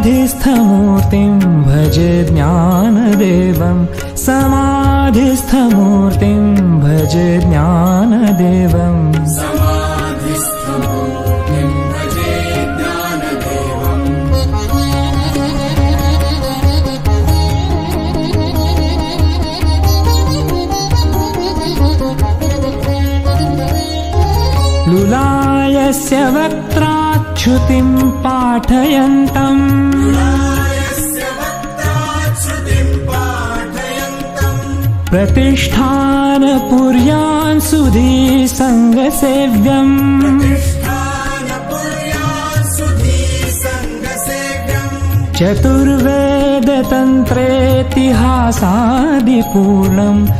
समाधिस्थमूर्तिं भजे ज्ञानदेवं। समाधिस्थमूर्तिं भजे ज्ञानदेवम् पाठयन्तम्। प्रतिष्ठानपुर्यान् सुधी सङ्गसेव्यम् चतुर्वेदतन्त्रेतिहासादिपूर्णम्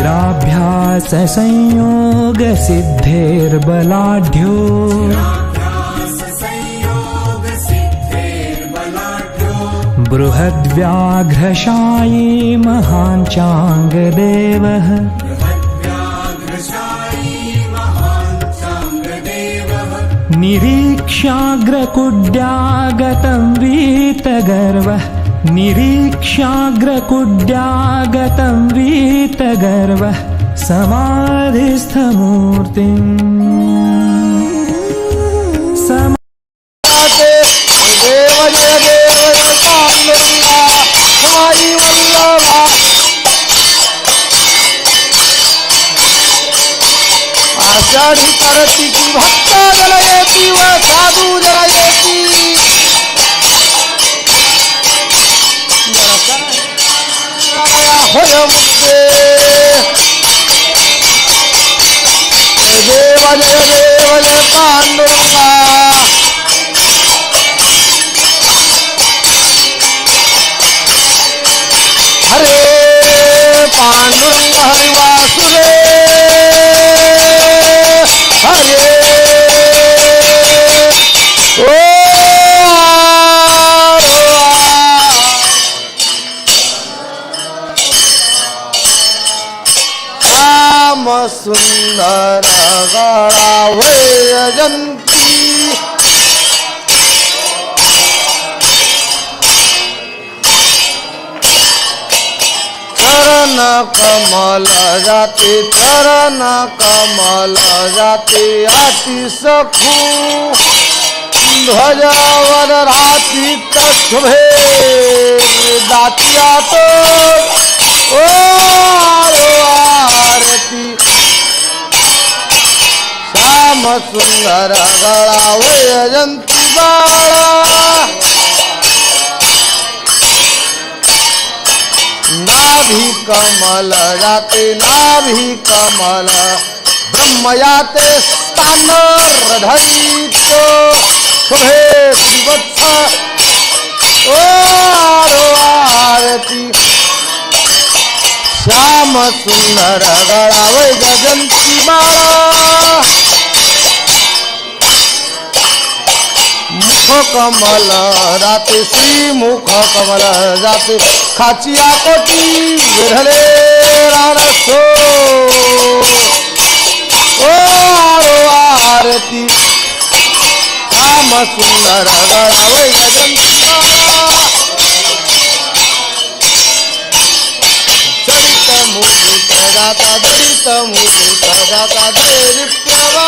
भ्याससंयोगसिद्धेर्बलाढ्यो बृहद्व्याघ्रशायी महाञ्चाङ्गदेवः निरीक्ष्याग्रकुड्यागतं वीतगर्वः। निरीक्ष्याग्रकुड्यागतं वीतगर्वः समाधिस्थमूर्तिम् आषाढी भक्ता जलयेती व साधू जलय ಭಯಂತೆ ದೇವನೇ ದೇವನೇ ಕಾಣುತ್ತಾ सुंदर चरण कमल जाते चरण कमल जाते आती सखू ध्वजावर राती तत्वे दातिया तो ओ आरती श्याम सुंदर गळा वयजंती बाळा नाभि कमल जाते नाभि कमल। ब्रह्म याते स्थान रधरित श्रीवत्स ओ आरो आरती। श्याम सुंदर गळावय गजंती बाळा मुख कमल राते श्री मुख कमल जाते खाचिया कोटी विरहले राणसो ओ आरो आरती राम सुंदर गळावय गजंती चरित मुदित जाता दरित मुदित जाता दैरित्यवा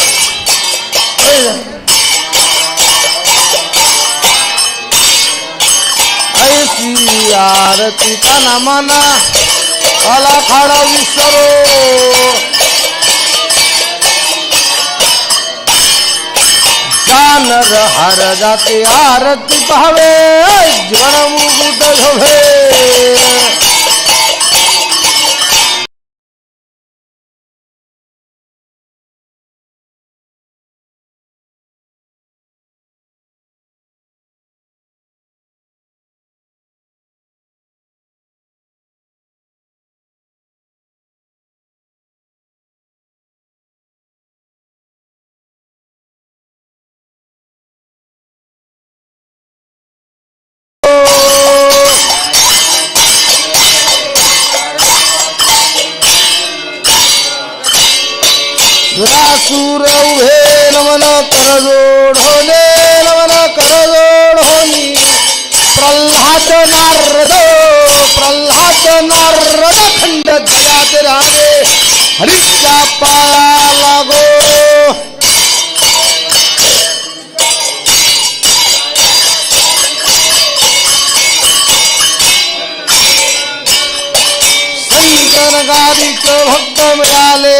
ऐसी आरती तन मन खाडा विसरो जानर हर जाते आरती पावे जीवन मुकुट झोभे सुरासुर उभे नमन करजोड होने नमन करजोड होनी प्रल्हाद नारद प्रल्हाद नारद खंड जगात राणे हरीच्या पाया लागो संतन गादिक भक्त मिळाले.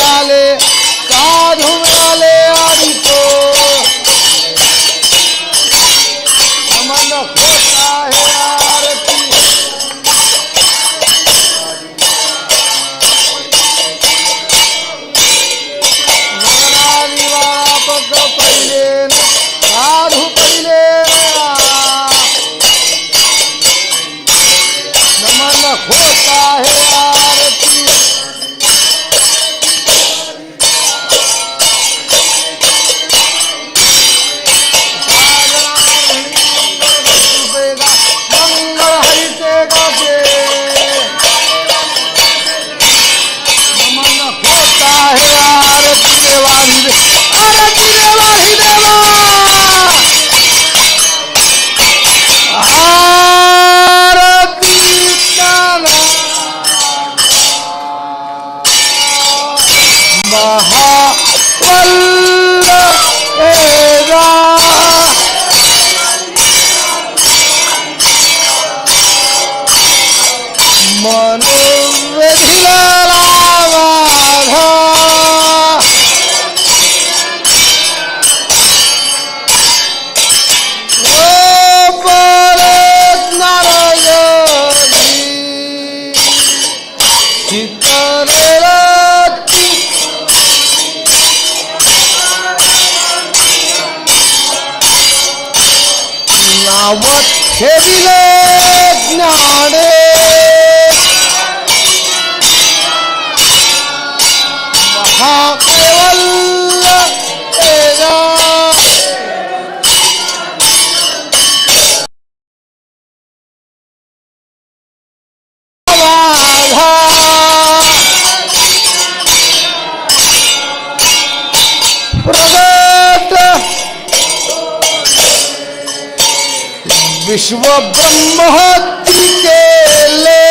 ব্রহ্মহত্তি কেলে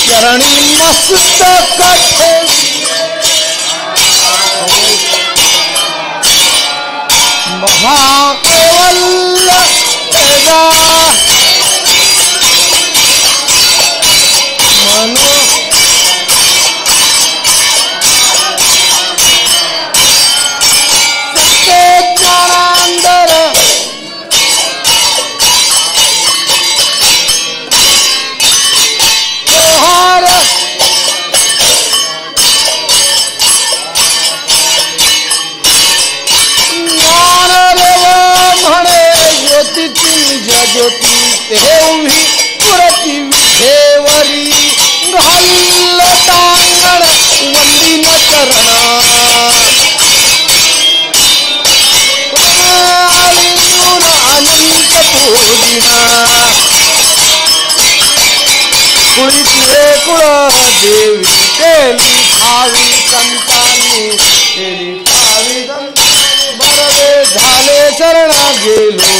চরণী মস্ত কঠে মহাকেবল মনো अनंत पूजिना कुळीतले कुळ देवी तेली ठावी संतानी केली भावी संतानी बरवे झाले शरण गेलो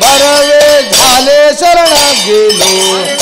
बरवे झाले शरण गेलो